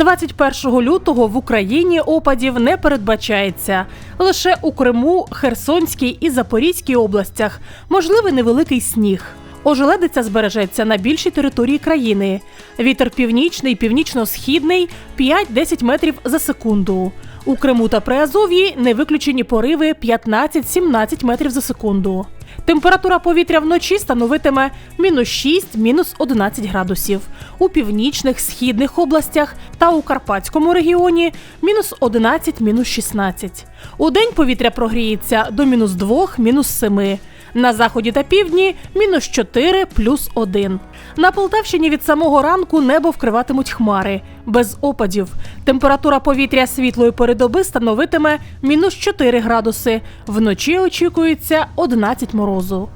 21 лютого в Україні опадів не передбачається. Лише у Криму, Херсонській і Запорізькій областях можливий невеликий сніг. Ожеледиця збережеться на більшій території країни. Вітер північний, північно-східний 5-10 метрів за секунду. У Криму та Приазов'ї не виключені пориви 15-17 метрів за секунду. Температура повітря вночі становитиме мінус 6, мінус 11 градусів. У північних, східних областях та у Карпатському регіоні мінус 11, мінус 16. У день повітря прогріється до мінус 2, мінус 7. На заході та півдні мінус 4 плюс 1. На Полтавщині від самого ранку небо вкриватимуть хмари без опадів. Температура повітря світлої пори доби становитиме мінус 4 градуси. Вночі очікується 11 морозу.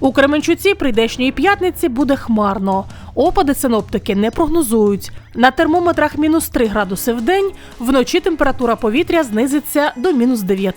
У Кременчуці прийдешньої п'ятниці буде хмарно. Опади синоптики не прогнозують. На термометрах мінус 3 градуси в день, вночі температура повітря знизиться до мінус 9.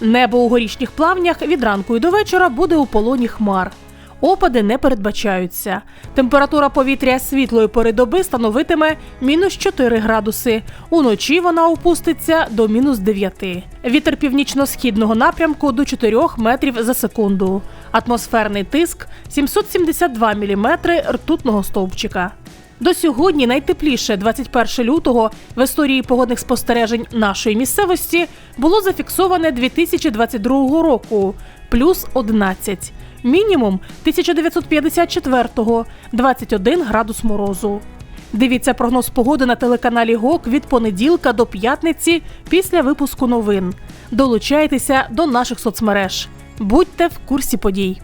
Небо у горішніх плавнях від ранку і до вечора буде у полоні хмар. Опади не передбачаються. Температура повітря світлої пори доби становитиме мінус 4 градуси. Уночі вона опуститься до мінус 9. Вітер північно-східного напрямку до 4 метрів за секунду. Атмосферний тиск 772 міліметри ртутного стовпчика. До сьогодні найтепліше 21 лютого в історії погодних спостережень нашої місцевості було зафіксоване 2022 року плюс 11. Мінімум 1954-го 21 градус морозу. Дивіться прогноз погоди на телеканалі ГОК від понеділка до п'ятниці після випуску новин. Долучайтеся до наших соцмереж. Будьте в курсі подій.